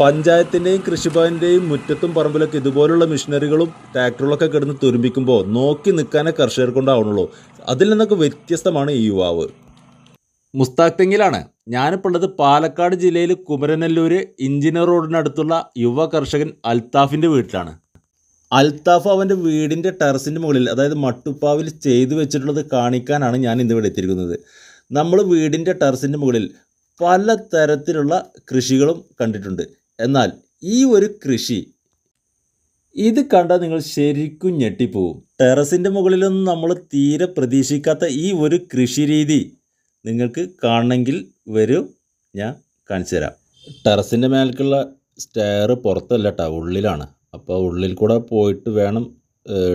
പഞ്ചായത്തിന്റെയും കൃഷിഭവന്റെയും മുറ്റത്തും പറമ്പിലൊക്കെ ഇതുപോലുള്ള മിഷനറികളും ട്രാക്ടറുകളൊക്കെ കിടന്ന് തുരുമ്പിക്കുമ്പോൾ നോക്കി നിൽക്കാനേ കർഷകർ കൊണ്ടാവണുള്ളൂ അതിൽ നിന്നൊക്കെ വ്യത്യസ്തമാണ് ഈ യുവാവ്. മുസ്താഖ് തെങ്ങിലാണ്. ഞാനിപ്പോൾ ഉള്ളത് പാലക്കാട് ജില്ലയിൽ കുമരനെല്ലൂർ ഇഞ്ചിനീയർ റോഡിനടുത്തുള്ള യുവ കർഷകൻ അൽത്താഫിന്റെ വീട്ടിലാണ്. അൽത്താഫ് അവന്റെ വീടിന്റെ ടെറസിന്റെ മുകളിൽ അതായത് മട്ടുപ്പാവിൽ ചെയ്തു വെച്ചിട്ടുള്ളത് കാണിക്കാനാണ് ഞാൻ ഇന്ന് ഇവിടെ എത്തിയിരിക്കുന്നത്. നമ്മൾ വീടിന്റെ ടെറസിന്റെ മുകളിൽ പല തരത്തിലുള്ള കൃഷികളും കണ്ടിട്ടുണ്ട്. എന്നാൽ ഈ ഒരു കൃഷി ഇത് കണ്ടാൽ നിങ്ങൾ ശരിക്കും ഞെട്ടിപ്പോവും. ടെറസിന്റെ മുകളിലൊന്നും നമ്മൾ തീരെ പ്രതീക്ഷിക്കാത്ത ഈ ഒരു കൃഷി രീതി നിങ്ങൾക്ക് കാണണമെങ്കിൽ വരൂ ഞാൻ കാണിച്ചു തരാം. ടെറസിന്റെ മേലേക്കുള്ള സ്റ്റെയർ പുറത്തല്ല കേട്ടോ ഉള്ളിലാണ്. അപ്പോൾ ഉള്ളിൽ കൂടെ പോയിട്ട് വേണം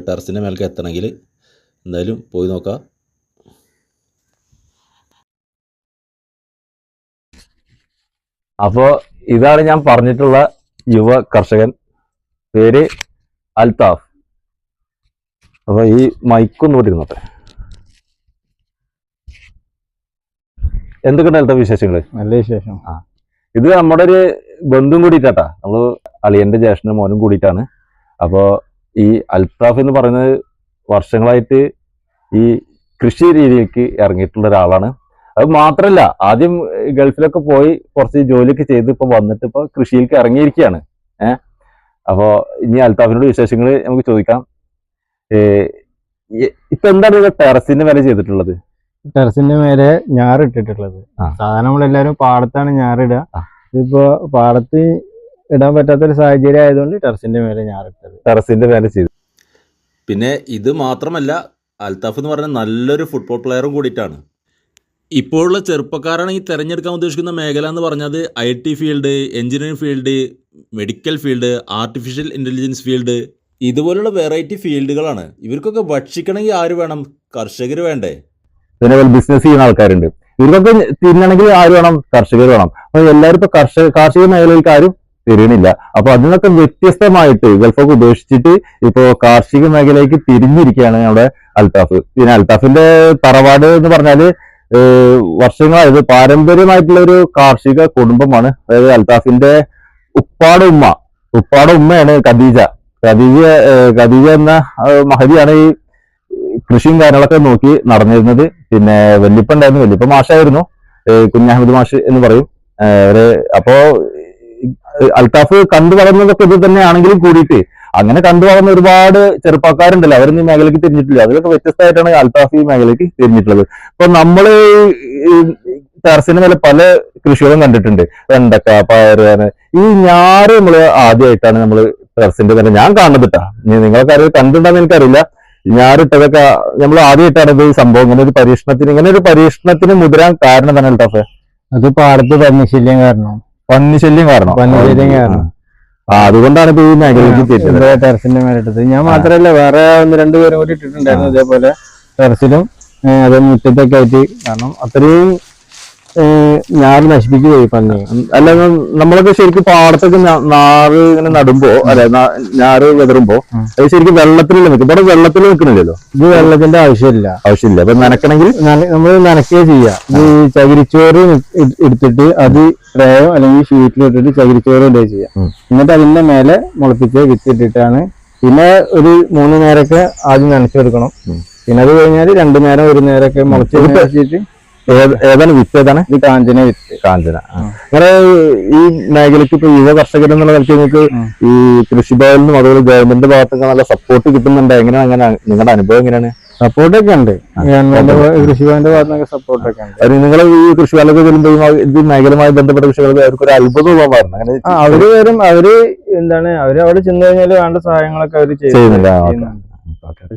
ടെറസിന്റെ മേലേക്ക് എത്തണമെങ്കിൽ. എന്തായാലും പോയി നോക്കാം. അപ്പോ ഇതാണ് ഞാൻ പറഞ്ഞിട്ടുള്ള യുവ കർഷകൻ. പേര് അൽതാഫ്. അപ്പൊ ഈ മൈക്കൊന്നും ഇരുന്നോട്ടെ. എന്തൊക്കെയുണ്ട് അൽത്താഫ് വിശേഷങ്ങൾ നല്ല വിശേഷം. ആ. ഇത് നമ്മുടെ ഒരു ബന്ധുവും കൂടിയിട്ടാ നമ്മൾ അളിയന്റെ ജ്യേഷ്ഠനും മോനും കൂടിയിട്ടാണ്. അപ്പോ ഈ അൽതാഫ് എന്ന് പറയുന്നത് വർഷങ്ങളായിട്ട് ഈ കൃഷി രീതിയിലേക്ക് ഇറങ്ങിയിട്ടുള്ള ഒരാളാണ്. അത് മാത്രല്ല ആദ്യം ഗൾഫിലൊക്കെ പോയി കുറച്ച് ജോലിയൊക്കെ ചെയ്ത് ഇപ്പൊ വന്നിട്ട് ഇപ്പൊ കൃഷിയിലേക്ക് ഇറങ്ങിയിരിക്കുകയാണ്. ഏഹ് അപ്പോ ഇനി അൽത്താഫിനോട് വിശേഷങ്ങൾ നമുക്ക് ചോദിക്കാം. ഇപ്പൊ എന്താണ് ടെറസിന്റെ മേലെ ചെയ്തിട്ടുള്ളത്? ടെറസിന്റെ മേലെ ഞാറ് ഇട്ടിട്ടുള്ളത്. ആ. സാധാരണ നമ്മളെല്ലാരും പാടത്താണ് ഞാറിടുക. ഇതിപ്പോ പാടത്ത് ഇടാൻ പറ്റാത്തൊരു സാഹചര്യം ആയതുകൊണ്ട് ടെറസിന്റെ മേലെ ഞാറിട്ടത് ടെറസിന്റെ മേലെ ചെയ്തു. പിന്നെ ഇത് മാത്രമല്ല അൽത്താഫ് എന്ന് പറഞ്ഞ നല്ലൊരു ഫുട്ബോൾ പ്ലെയറും കൂടിയിട്ടാണ്. ഇപ്പോഴുള്ള ചെറുപ്പക്കാരാണെങ്കിൽ തിരഞ്ഞെടുക്കാൻ ഉദ്ദേശിക്കുന്ന മേഖല എന്ന് പറഞ്ഞത് I T field engineering field medical field artificial intelligence field. ഇതുപോലുള്ള വെറൈറ്റി ഫീൽഡുകളാണ്. ഇവർക്കൊക്കെ ഭക്ഷിക്കണമെങ്കിൽ ആര് വേണം? കർഷകർ വേണ്ടേ? പിന്നെ ബിസിനസ് ചെയ്യുന്ന ആൾക്കാരുണ്ട്. ഇവർക്കൊക്കെ തിന്നണമെങ്കിൽ ആര് വേണം? കർഷകർ വേണം. അപ്പൊ എല്ലാവരും ഇപ്പൊ കർഷക കാർഷിക മേഖലയിലേക്ക് ആരും തിരിയണില്ല അപ്പൊ അതിനൊക്കെ വ്യത്യസ്തമായിട്ട് ഗൾഫൊക്കെ ഉപേക്ഷിച്ചിട്ട് ഇപ്പോ കാർഷിക മേഖലയിലേക്ക് തിരിഞ്ഞിരിക്കുകയാണ് നമ്മുടെ അൽത്താഫ്. പിന്നെ അൽത്താഫിന്റെ തറവാട് എന്ന് പറഞ്ഞാൽ വർഷങ്ങളായത് പാരമ്പര്യമായിട്ടുള്ള ഒരു കാർഷിക കുടുംബമാണ്. അതായത് അൽത്താഫിന്റെ ഉപ്പാട ഉമ്മ. ഉപ്പാട ഉമ്മയാണ് ഖദീജ. ഖദീജ ഖദീജ എന്ന മഹതിയാണ് ഈ കൃഷിയും കാര്യങ്ങളൊക്കെ നോക്കി നടന്നിരുന്നത്. പിന്നെ വല്യപ്പ ഉണ്ടായിരുന്നു. വല്യപ്പ മാഷായിരുന്നു. കുഞ്ഞഹമ്മദ് മാഷ് എന്ന് പറയും. അവർ അപ്പോ അൽത്താഫ് കണ്ടു വളർന്നതൊക്കെ ഇത് തന്നെയാണെങ്കിലും കൂടിയിട്ട് അങ്ങനെ കണ്ടു വളർന്ന ഒരുപാട് ചെറുപ്പക്കാരുണ്ടല്ലോ. അവരൊന്നും ഈ മേഖലയ്ക്ക് തിരിഞ്ഞിട്ടില്ല. അതിലൊക്കെ വ്യത്യസ്തമായിട്ടാണ് അൽത്താഫ് ഈ മേഖലയ്ക്ക് തിരിഞ്ഞിട്ടുള്ളത്. ഇപ്പൊ നമ്മൾ ഈ ടെറസിന് മേലെ പല കൃഷികളും കണ്ടിട്ടുണ്ട്. വെണ്ടക്ക പയറ് ഈ ഞാറ് നമ്മൾ ആദ്യമായിട്ടാണ് നമ്മൾ ടെറസിന്റെ തന്നെ ഞാൻ കാണുന്നത് നിങ്ങളൊക്കെ അറിയാം കണ്ടിട്ടുണ്ടെന്ന് എനിക്കറിയില്ല. ഞാറിട്ടതൊക്കെ നമ്മൾ ആദ്യമായിട്ടാണ് ഇത് ഈ സംഭവം. ഇങ്ങനെ ഒരു പരീക്ഷണത്തിന് ഇങ്ങനെ ഒരു പരീക്ഷണത്തിന് മുതിരാൻ കാരണം തന്നെ അൽത്താഫ് അത് പാടത്ത് പന്നിശല്യം കാരണം. പന്നിശല്യം കാരണം. പന്നിശല്യം കാരണം. അതുകൊണ്ടാണ് ഇപ്പൊ ഈ ഇവിടെ ടെറസിന്റെ മേലെ ഇട്ടത് ഞാൻ മാത്രല്ല വേറെ ഒന്ന് രണ്ടു പേരും കൂടി ഇട്ടിട്ടുണ്ടായിരുന്നു ഇതേപോലെ. ടെറസിലും അതേ മുറ്റത്തൊക്കെ ആയിട്ട്. കാരണം അത്രയും ഞാറ് നശിപ്പിച്ചു പോയി പന്നി. അല്ല നമ്മളൊക്കെ ശരിക്കും പാടത്തൊക്കെ നാറ് ഇങ്ങനെ നടുമ്പോ അല്ലെ ഞാറ് വിതറുമ്പോ അത് ശരിക്കും വെള്ളത്തിൽ നിൽക്കും. ഇവിടെ വെള്ളത്തിൽ നിൽക്കണില്ലല്ലോ? ഇത് വെള്ളത്തിന്റെ ആവശ്യമില്ല. ആവശ്യമില്ല. അപ്പൊ നനക്കണമെങ്കിൽ? നമ്മൾ നനക്കുക ചെയ്യാം. ഈ ചകിരിച്ചോറ് എടുത്തിട്ട് അത് ട്രേയോ അല്ലെങ്കിൽ ഷീറ്റിലിട്ടിട്ട് ചകിരിച്ചോറ് ഇടുക ചെയ്യാം. എന്നിട്ട് അതിന്റെ മേലെ മുളപ്പിച്ച് വിത്തിട്ടിട്ടാണ്. പിന്നെ ഒരു മൂന്ന് നേരമൊക്കെ ആദ്യം നനച്ചു കൊടുക്കണം പിന്നെ അത് കഴിഞ്ഞാൽ രണ്ടു നേരം ഒരു നേരമൊക്കെ മുളച്ച് വെച്ചിട്ട് ഏതാണ് വിത്ത് ഏതാണ്? ഇത് കാഞ്ചന വിത്ത്. കാഞ്ചന. അങ്ങനെ ഈ മേഖലയ്ക്ക് ഇപ്പൊ യുവ കർഷകർ എന്നുള്ള നിലയ്ക്ക് നിങ്ങൾക്ക് ഈ ഈ കൃഷിഭവനിലും അതുപോലെ ഗവൺമെന്റ് ഭാഗത്തൊക്കെ നല്ല സപ്പോർട്ട് കിട്ടുന്നുണ്ട്? എങ്ങനെ അങ്ങനെ നിങ്ങളുടെ അനുഭവം എങ്ങനെയാണ്? സപ്പോർട്ടൊക്കെ ഉണ്ട്. കൃഷിഭവന്റെ ഭാഗത്തുനിന്നൊക്കെ സപ്പോർട്ടൊക്കെ ഉണ്ട്. നിങ്ങൾ ഈ കൃഷിക്കാലൊക്കെ വരുമ്പോൾ ഈ മേഖലയുമായി ബന്ധപ്പെട്ട കൃഷികൾക്ക് അവർക്ക് ഒരു അത്ഭുതം ആ അവർ വരും അവർ എന്താണ് അവർ അവിടെ ചെന്ന് കഴിഞ്ഞാൽ വേണ്ട സഹായങ്ങളൊക്കെ അവർ ചെയ്യുന്നില്ല ചെയ്യുന്നുണ്ട്.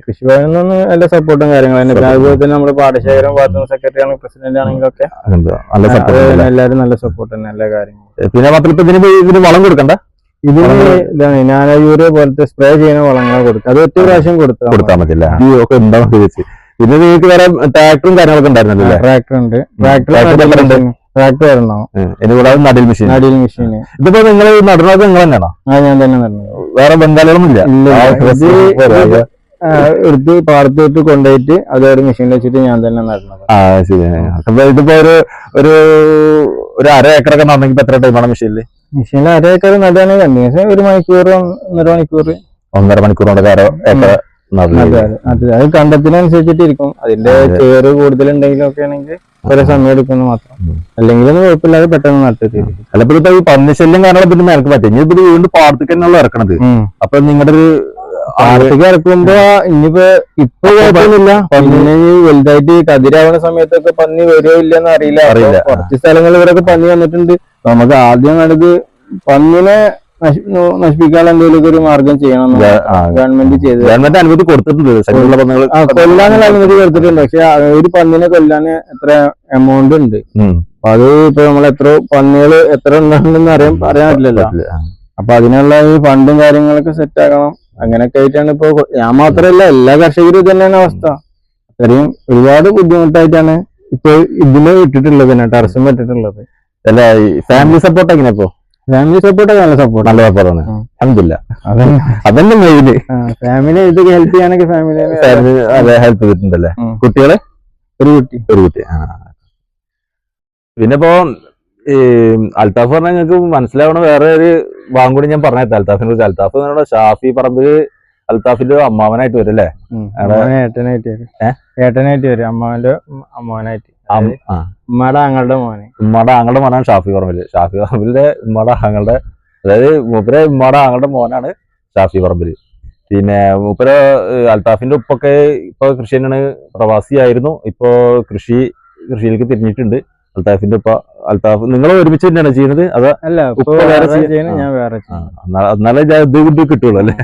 കൃഷിഭവനിൽ നല്ല സപ്പോർട്ടും കാര്യങ്ങളും തന്നെ. അതുപോലെ തന്നെ നമ്മുടെ പാടശേഖരം ഭാഗത്തുനിന്ന് സെക്രട്ടറി ആണെങ്കിൽ പ്രസിഡന്റ് ആണെങ്കിലൊക്കെ എല്ലാരും നല്ല സപ്പോർട്ട് എല്ലാവരും നല്ല സപ്പോർട്ട് തന്നെ എല്ലാ കാര്യങ്ങളും. പിന്നെ മാത്രം ഇതിന് ഇതിന് വളം കൊടുക്കണ്ട? ഇതിന് ഇതാണ് ഞാൻ യൂറിയ പോലത്തെ സ്പ്രേ ചെയ്യുന്ന വളങ്ങളെ കൊടുക്കുക അത് ഒറ്റ പ്രാവശ്യം കൊടുത്താൽ കൊടുത്താൽ മതി. ഒക്കെ ഉണ്ടാവും പിന്നെ നിങ്ങൾക്ക് വേറെ ട്രാക്ടറും കാര്യങ്ങളൊക്കെ ഉണ്ടായിരുന്നല്ലോ? ട്രാക്ടർ ഉണ്ട്. ട്രാക്ടർ? ട്രാക്ടർ വരണോ എന്റെ കൂടാതെ നടിൽ മെഷീൻ നടിൽ മെഷീൻ ഇതിപ്പോ നിങ്ങൾ നടന്നത് നിങ്ങൾ തന്നെയാണോ? ആ ഞാൻ തന്നെ നടന്നത് വേറെ ബംഗാളികളൊന്നും ഇല്ല. എടുത്ത് പാടത്തോട്ട് കൊണ്ടുപോയിട്ട് അതോടെ മെഷീനിൽ വെച്ചിട്ട് ഞാൻ തന്നെ നടന്നത്. ആ ശരി. അപ്പൊ ഇതിപ്പോ ഒരു ഒരു ഒരു അര ഏക്കറൊക്കെ നടന്നെങ്കിൽ എത്ര ടൈമാണ് മെഷീനിൽ മെഷീനിൽ അരേക്കർ നടാണ് കണ്ടിന്യൂസ് ഒരു മണിക്കൂർ ഒന്നര മണിക്കൂർ. ഒന്നര മണിക്കൂർ കൊണ്ട് അര ഏക്കർ അതെ അതെ. അത് അത് കണ്ടത്തിനനുസരിച്ചിട്ട് ഇരിക്കും അതിന്റെ അതെ. ചേറ് കൂടുതലുണ്ടെങ്കിലും ഒക്കെ ആണെങ്കിൽ കുറെ സമയം എടുക്കുന്നു മാത്രം. അല്ലെങ്കിൽ കുഴപ്പമില്ലാതെ പെട്ടെന്ന് നട്ട് തീരും. അല്ല ഇപ്പൊ ഇതിപ്പോ ഈ പന്നിശല്യം കാരണം പിന്നെ നിനക്ക് പറ്റും ഇനി ഇത് വീണ്ടും പാടത്തേക്ക് തന്നെയുള്ള ഇറക്കണത്. അപ്പൊ നിങ്ങളുടെ ഒരു ആർത്തിക്ക് ഇറക്കുമ്പോ ഇനിയിപ്പോ ഇപ്പൊ കുഴപ്പമൊന്നുമില്ല. പന്നി വലുതായിട്ട് കതിരാവുന്ന സമയത്തൊക്കെ പന്നി വരുമോ ഇല്ലെന്ന് അറിയില്ല. അറിയില്ല. കുറച്ച് സ്ഥലങ്ങളിൽ ഇവരൊക്കെ പന്നി വന്നിട്ടുണ്ട്. നമുക്ക് ആദ്യം നടുക്ക് പന്നിനെ നശിപ്പിക്കാൻ നശിപ്പിക്കാനുള്ള എന്തെങ്കിലും ഒരു മാർഗം ചെയ്യണം ഗവൺമെന്റ് ചെയ്ത് ഗവൺമെന്റ് അനുമതി കൊടുത്തിട്ടുണ്ട്. കൊല്ലാനുള്ള അനുമതി കൊടുത്തിട്ടുണ്ട്. പക്ഷെ ഒരു പന്നിനെ കൊല്ലാന് എത്ര എമൗണ്ട് ഉണ്ട്. അപ്പൊ അത് ഇപ്പൊ നമ്മൾ എത്ര പന്നികൾ എത്ര ഉണ്ടെന്ന് അറിയാൻ പറയാൻ പറ്റില്ലല്ലോ. അപ്പൊ അതിനുള്ള ഈ ഫണ്ടും കാര്യങ്ങളൊക്കെ സെറ്റ് ആക്കണം. അങ്ങനെയൊക്കെ ആയിട്ടാണ് ഇപ്പൊ ഞാൻ മാത്രമല്ല എല്ലാ കർഷകരും ഇത് തന്നെയാണ് അവസ്ഥ. അത്രയും ഒരുപാട് ബുദ്ധിമുട്ടായിട്ടാണ് ഇപ്പൊ ഇതിന് ഇട്ടിട്ടുള്ളത് തന്നെ ടെറസും ഇട്ടിട്ടുള്ളത് അല്ല ഫാമിലി സപ്പോർട്ട് എങ്ങനെ ഇപ്പൊ? ഫാമിലി സപ്പോർട്ട് നല്ല സപ്പോർട്ട് നല്ല സപ്പോർട്ടാണ് അതില്ല അതന്നെ. മെയിന് ഫാമിലി ഇത് ഹെൽപ്പ് ചെയ്യാനൊക്കെ ഫാമിലി അതെ ഹെൽപ്പ് ചെയ്തിട്ടുണ്ടല്ലേ. കുട്ടികളെ? ഒരു കുട്ടി. ഒരു കുട്ടി പിന്നെ ഇപ്പോ ഈ അൽത്താഫ് പറഞ്ഞാൽ നിങ്ങൾക്ക് മനസ്സിലാവണ വേറെ ഒരു ഭാഗം കൂടി ഞാൻ പറഞ്ഞത് അൽത്താഫിനെ കുറിച്ച്. അൽത്താഫ് നമ്മുടെ ഷാഫി പറമ്പിൽ അൽത്താഫിന്റെ അമ്മാവനായിട്ട് വരും അല്ലേ. ഏട്ടനായിട്ട് വരും. ഏട്ടനായിട്ട് വരും. അമ്മാവന്റെ അമ്മാവനായിട്ട്. ഉമ്മയുടെ ആങ്ങളുടെ മോനെ. ഉമ്മയുടെ ആങ്ങളുടെ മോനാണ് ഷാഫി പറമ്പിൽ. ഷാഫി പറമ്പിലിന്റെ ഉമ്മയുടെ ആങ്ങളുടെ അതായത് മൂപ്പരെ ഉമ്മയുടെ ആങ്ങളുടെ മോനാണ് ഷാഫി പറമ്പിൽ. പിന്നെ മൂപ്പര അൽത്താഫിന്റെ ഉപ്പൊക്കെ ഇപ്പൊ കൃഷി തന്നെയാണ് പ്രവാസിയായിരുന്നു. ഇപ്പോ കൃഷി കൃഷിയിലേക്ക് തിരിഞ്ഞിട്ടുണ്ട്. അൽത്താഫിന്റെ ഉപ്പ അൽത്താഫ് നിങ്ങൾ ഒരുമിച്ച് തന്നെയാണ് ചെയ്യുന്നത്? അതാ അല്ല ഉപ്പ വേറെ. ഞാൻ വേറെ എന്നാലേ ഇത് കൊണ്ട് കിട്ടുള്ളൂ അല്ലെ?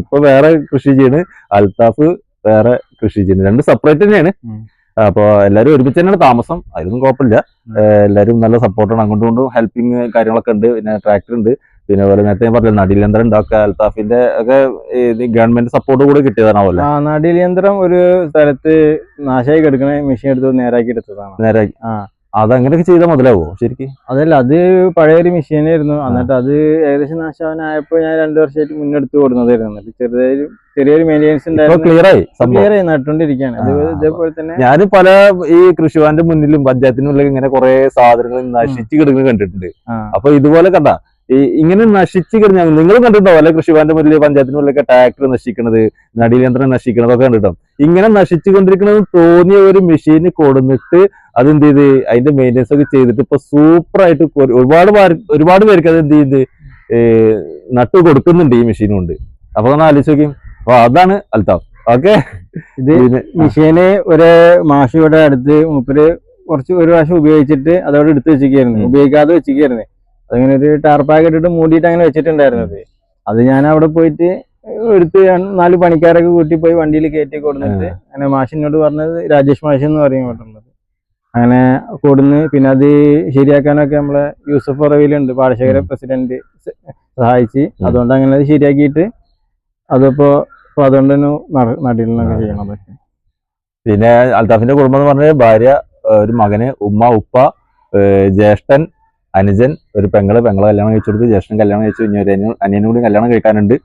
ഉപ്പ വേറെ കൃഷി ചെയ്യണ് അൽത്താഫ് വേറെ കൃഷി ചെയ്യുന്നത്. രണ്ട് സെപ്പറേറ്റ് തന്നെയാണ്. അപ്പൊ എല്ലാരും ഒരുമിച്ച് തന്നെയാണ് താമസം. അതിലൊന്നും കുഴപ്പമില്ല. എല്ലാരും നല്ല സപ്പോർട്ടാണ് അങ്ങോട്ടും ഇങ്ങോട്ടും ഹെൽപ്പിംഗ് കാര്യങ്ങളൊക്കെ ഉണ്ട്. പിന്നെ ട്രാക്ടർ ഉണ്ട്. പിന്നെ അതുപോലെ നേരത്തെ ഞാൻ പറഞ്ഞില്ല നടിയന്ത്രം ഉണ്ടാക്കുക ഒക്കെ അൽത്താഫിന്റെ ഒക്കെ ഗവൺമെന്റ് സപ്പോർട്ട് കൂടെ കിട്ടിയതാണാവല്ലേ. നടിയന്ത്രം ഒരു സ്ഥലത്ത് നാശമായി കിടക്കണ മെഷീൻ എടുത്ത് നേരാക്കി എടുത്തതാണ്. നേരാക്കി. ആ. അതങ്ങനെയൊക്കെ ചെയ്താൽ മുതലാവോ? ശരിക്കും? അതല്ല അത് പഴയൊരു മെഷീനായിരുന്നു എന്നിട്ട് അത് ഏകദേശം നാശാവനായപ്പോ ഞാൻ രണ്ടു വർഷമായിട്ട് മുന്നെടുത്ത് കൊടുക്കുന്നതായിരുന്നു എന്നിട്ട് ചെറിയൊരു ചെറിയൊരു മെയിന്റെനൻസ് ഉണ്ടായിരുന്നു. ക്ലിയർ ആയി ക്ലിയർ ആയി നട്ടുകൊണ്ടിരിക്കുകയാണ്. ഇതേപോലെ തന്നെ ഞാൻ പല ഈ കൃഷിവാന്റെ മുന്നിലും പഞ്ചായത്തിനുള്ളിൽ ഇങ്ങനെ കുറെ സാധനങ്ങൾ നശിച്ചു കിടക്കുന്നത് കണ്ടിട്ടുണ്ട്. അപ്പൊ ഇതുപോലെ കണ്ട ഈ ഇങ്ങനെ നശിച്ചു കഴിഞ്ഞാൽ നിങ്ങൾ കണ്ടിട്ടുണ്ടോ അല്ലെ കൃഷിഭവന്റെ മുന്നിൽ പഞ്ചായത്തിന് മുന്നിലൊക്കെ ട്രാക്ടർ നശിക്കണത് നടീലയന്ത്രം നശിക്കണതൊക്കെ കണ്ടിട്ടോ ഇങ്ങനെ നശിച്ചു കൊണ്ടിരിക്കണത് തോന്നിയ ഒരു മെഷീന് കൊടുന്നിട്ട് അതെന്ത് ചെയ്ത്? അതിന്റെ മെയിന്റെനൻസ് ഒക്കെ ചെയ്തിട്ട് ഇപ്പൊ സൂപ്പർ ആയിട്ട് കൊ- ഒരുപാട് ഒരുപാട് പേർക്ക് അത് എന്ത് ചെയ്ത്? നട്ടു കൊടുക്കുന്നുണ്ട് ഈ മെഷീൻ കൊണ്ട്. അപ്പൊ ഒന്ന് ആലോചിച്ച് നോക്കി. അപ്പൊ അതാണ് അൽത്താഫ്. ഓക്കെ? ഇത് മെഷീന് ഒരു മാഷിയുടെ അടുത്ത് മൂപ്പര് കുറച്ച് ഒരു പ്രാവശ്യം ഉപയോഗിച്ചിട്ട് അതോടെ എടുത്ത് വെച്ചിരിക്കായിരുന്നു ഉപയോഗിക്കാതെ വെച്ചിരിക്കായിരുന്നു അതങ്ങനെ ഒരു ടാർപ്പാക്ക് ഇട്ടിട്ട് മൂടിയിട്ട് അങ്ങനെ വെച്ചിട്ടുണ്ടായിരുന്നത് അത്. ഞാൻ അവിടെ പോയിട്ട് എടുത്ത് നാല് പണിക്കാരൊക്കെ കൂട്ടി പോയി വണ്ടിയിൽ കയറ്റി കൊടുത്തിട്ട് അങ്ങനെ മാഷിനോട് പറഞ്ഞത് രാജേഷ് മാഷി എന്ന് പറയും ഇങ്ങോട്ടുള്ളത് അങ്ങനെ കൊടുന്ന് പിന്നെ അത് ശരിയാക്കാനൊക്കെ നമ്മളെ യൂസഫ് ഉറവിലുണ്ട് പാടശേഖര പ്രസിഡന്റ് സഹായിച്ച്. അതുകൊണ്ട് അങ്ങനെ അത് ശരിയാക്കിയിട്ട് അതിപ്പോ അതുകൊണ്ട് തന്നെ നടീലിനൊക്കെ ചെയ്യണതൊക്കെ പിന്നെ അൽതാഫിന്റെ കുടുംബം എന്ന് പറഞ്ഞാൽ ഭാര്യ ഒരു മകന് ഉമ്മ ഉപ്പ ജ്യേഷ്ഠൻ അനുജൻ ഒരു പെങ്ങൾ പെങ്ങളെ കല്യാണം കഴിച്ചു കൊടുത്ത് ജ്യേഷ്ഠൻ കല്യാണം കഴിച്ചു. ഇനി ഒരു അനിയനും കൂടി കല്യാണം കഴിക്കാനുണ്ട്.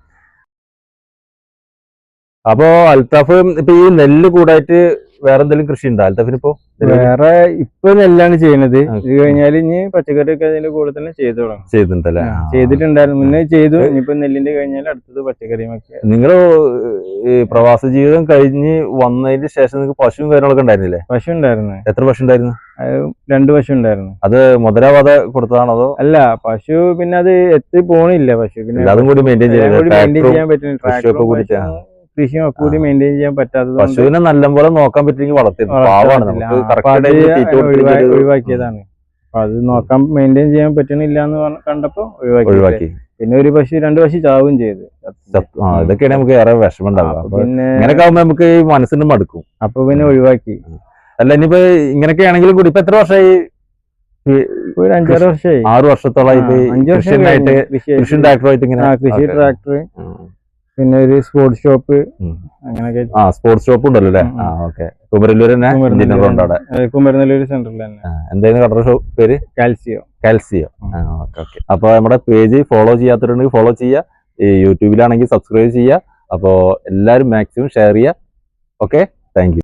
അപ്പോ അൽത്താഫ് ഇപ്പൊ ഈ നെല്ല് കൂടായിട്ട് വേറെ എന്തെങ്കിലും കൃഷി ഉണ്ടോ അൽത്താഫിന് ഇപ്പോ വേറെ ഇപ്പൊ നെല്ലാണ് ചെയ്യുന്നത്. ആ. ഇത് കഴിഞ്ഞാൽ ഇനി പച്ചക്കറിയൊക്കെ അതിന്റെ കൂടെ തന്നെ ചെയ്തു തുടങ്ങും. ചെയ്തിട്ടുണ്ടല്ലേ? ചെയ്തിട്ടുണ്ടായിരുന്നു. മുന്നേ ചെയ്തു. ഇനിയിപ്പോ നെല്ലിന്റെ കഴിഞ്ഞാൽ അടുത്തത് പച്ചക്കറിയും ഒക്കെ നിങ്ങൾ ഈ പ്രവാസ ജീവിതം കഴിഞ്ഞ് വന്നതിന് ശേഷം നിങ്ങൾക്ക് പശുവും കാര്യങ്ങളൊക്കെ ഉണ്ടായിരുന്നില്ലേ? പശു ഉണ്ടായിരുന്നു എത്ര പശു ഉണ്ടായിരുന്നു രണ്ട് പശു ഉണ്ടായിരുന്നു. അത് മുതലാവാതെ കൊടുത്തതാണോ അതോ? അല്ല പശു പിന്നെ അത് എത്തി പോണില്ല. പശു പിന്നെ അതും കൂടി മെയിന്റെയിൻ ചെയ്യാൻ പറ്റുന്നില്ല കൃഷിയും ഒക്കെ കൂടി മെയിന്റെയിൻ ചെയ്യാൻ പറ്റാത്തത് പശുവിനെ നല്ലപോലെ നോക്കാൻ പറ്റുമെങ്കിൽ ഒഴിവാക്കിയതാണ്. അപ്പൊ അത് നോക്കാൻ മെയിന്റെയിൻ ചെയ്യാൻ പറ്റണില്ല എന്ന് കണ്ടപ്പോ ഒഴിവാക്കി. പിന്നെ ഒരു പശു രണ്ട് പശു ചാവും ചെയ്ത്. ഇതൊക്കെയാണ് നമുക്ക് ഏറെ വിഷമം ഉണ്ടാവുക. പിന്നെ ഇങ്ങനെയൊക്കെ ആകുമ്പോ നമുക്ക് മനസ്സിന് മടുക്കും. അപ്പൊ പിന്നെ ഒഴിവാക്കി. അല്ല ഇനിയിപ്പോ ഇങ്ങനെയൊക്കെ ആണെങ്കിലും കൂടി ഇപ്പൊ എത്ര വർഷമായി? അഞ്ചാറ് വർഷമായി. ആറ് വർഷത്തോളമായി. കൃഷി ട്രാക്ടറായിട്ട് ഇങ്ങനെ കൃഷി ട്രാക്ടർ പിന്നെ ഒരു സ്പോർട്സ് ഷോപ്പ്. അങ്ങനെയൊക്കെ ആ സ്പോർട്സ് ഷോപ്പ് ഉണ്ടല്ലോ അല്ലേ. ആ ഓക്കെ. കുമരല്ലൂർ തന്നെ കുമരനല്ലൂർ ഉണ്ട് അവിടെ കുമരനെല്ലൂർ സെന്ററിൽ തന്നെ. എന്തായിരുന്നു കടറ ഷോപ്പ് പേര്? കാൽസിയോ. കാൽസിയോ. Okay okay. അപ്പൊ നമ്മുടെ പേജ് ഫോളോ ചെയ്യാത്തവരുണ്ടെങ്കിൽ ഫോളോ ചെയ്യുക. ഈ യൂട്യൂബിലാണെങ്കിൽ സബ്സ്ക്രൈബ് ചെയ്യുക. അപ്പോൾ എല്ലാവരും മാക്സിമം ഷെയർ ചെയ്യുക. ഓക്കെ? താങ്ക്